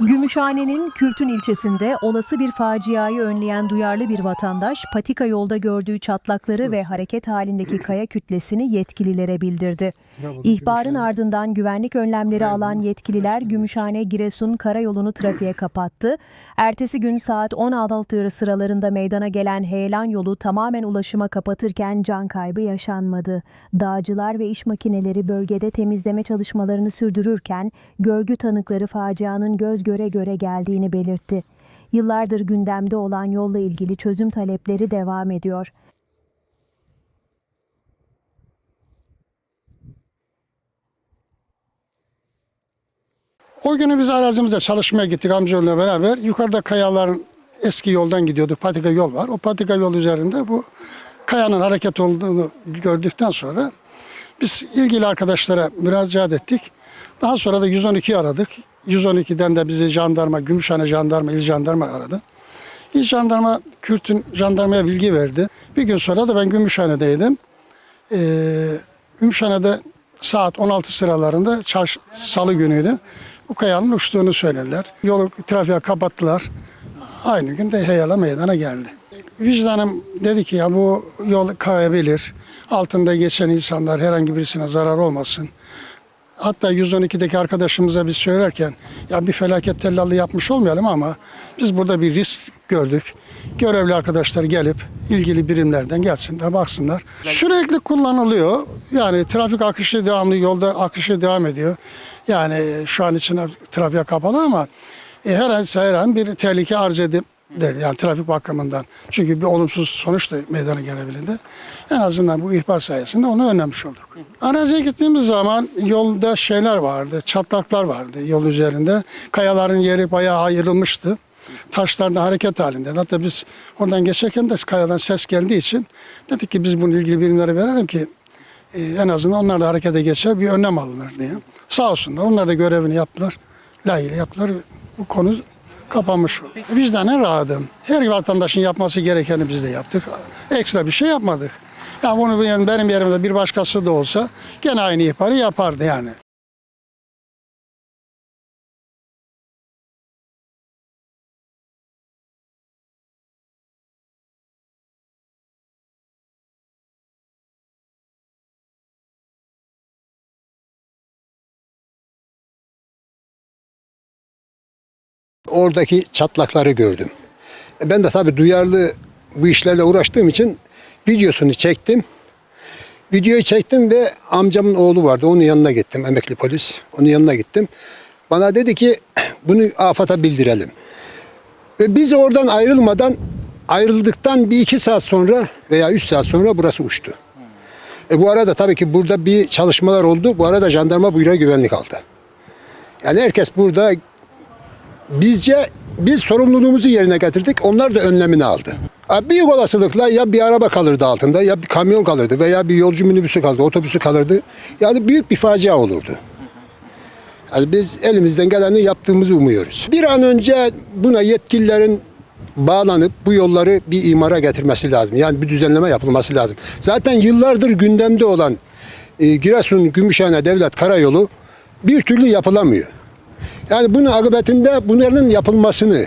Gümüşhane'nin Kürtün ilçesinde olası bir faciayı önleyen duyarlı bir vatandaş patika yolda gördüğü çatlakları ve hareket halindeki kaya kütlesini yetkililere bildirdi. İhbarın ardından güvenlik önlemleri alan yetkililer Gümüşhane Giresun karayolunu trafiğe kapattı. Ertesi gün saat 16 sıralarında meydana gelen heyelan yolu tamamen ulaşıma kapatırken can kaybı yaşanmadı. Dağcılar ve iş makineleri bölgede temizleme çalışmalarını sürdürürken görgü tanıkları facianın göz göre göre geldiğini belirtti. Yıllardır gündemde olan yolla ilgili çözüm talepleri devam ediyor. O günü biz arazimizde çalışmaya gittik amcaoğluyla beraber. Yukarıda kayaların eski yoldan gidiyorduk. Patika yol var. O patika yol üzerinde bu kayanın hareket olduğunu gördükten sonra biz ilgili arkadaşlara müracaat ettik. Daha sonra da 112'yi aradık. 112'den de bizi jandarma, Gümüşhane jandarma, il jandarma aradı. İl jandarma Kürt'ün jandarmaya bilgi verdi. Bir gün sonra da ben Gümüşhane'deydim. Ee, Gümüşhane'de saat 16 sıralarında çarş, salı günüydü. Bu kayanın uçtuğunu söylediler. Yolu trafiğe kapattılar. Aynı gün de heyala meydana geldi. Vicdanım dedi ki ya bu yol kayabilir. Altında geçen insanlar herhangi birisine zarar olmasın. Hatta 112'deki arkadaşımıza biz söylerken ya bir felaket tellallı yapmış olmayalım ama biz burada bir risk gördük. Görevli arkadaşlar gelip ilgili birimlerden gelsin de baksınlar. Sürekli kullanılıyor. Yani trafik akışı devamlı yolda akışı devam ediyor. Yani şu an için trafiğe kapalı ama e, her an her an bir tehlike arz edip der yani trafik bakımından. Çünkü bir olumsuz sonuç da meydana gelebilirdi. En azından bu ihbar sayesinde onu önlemiş olduk. Araziye gittiğimiz zaman yolda şeyler vardı, çatlaklar vardı yol üzerinde. Kayaların yeri bayağı ayrılmıştı. Taşlar da hareket halinde. Hatta biz oradan geçerken de kayadan ses geldiği için dedik ki biz bunu ilgili birimlere verelim ki e, en azından onlar da harekete geçer bir önlem alınır diye. Sağ olsunlar onlar da görevini yaptılar. Layığıyla yaptılar. Bu konu kapanmış. Vicdanen rahatım. Her vatandaşın yapması gerekeni biz de yaptık. Ekstra bir şey yapmadık. Yani bunu benim yerimde bir başkası da olsa gene aynı ihbarı yapardı yani. Oradaki çatlakları gördüm. E, Ben de tabii duyarlı bu işlerle uğraştığım için videosunu çektim. Videoyu çektim ve amcamın oğlu vardı. Onun yanına gittim. Emekli polis. Onun yanına gittim. Bana dedi ki bunu AFAD'a bildirelim. Ve biz oradan ayrılmadan ayrıldıktan bir iki saat sonra veya üç saat sonra burası uçtu. E bu arada tabii ki burada bir çalışmalar oldu. Bu arada jandarma buyruğa güvenlik aldı. Yani herkes burada bizce biz sorumluluğumuzu yerine getirdik. Onlar da önlemini aldı. Büyük olasılıkla ya bir araba kalırdı altında ya bir kamyon kalırdı veya bir yolcu minibüsü kalırdı, otobüsü kalırdı. Yani büyük bir facia olurdu. Yani biz elimizden geleni yaptığımızı umuyoruz. Bir an önce buna yetkililerin bağlanıp bu yolları bir imara getirmesi lazım. Yani bir düzenleme yapılması lazım. Zaten yıllardır gündemde olan e, Giresun Gümüşhane Devlet Karayolu bir türlü yapılamıyor. Yani bunun akıbetinde bunların yapılmasını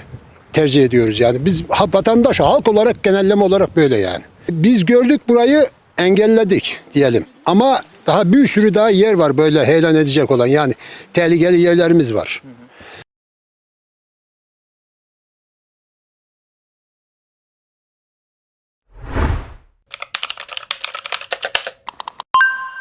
tercih ediyoruz yani. Biz vatandaş, halk olarak genelleme olarak böyle yani. Biz gördük burayı engelledik diyelim. Ama daha bir sürü daha yer var böyle heyelan edecek olan yani tehlikeli yerlerimiz var.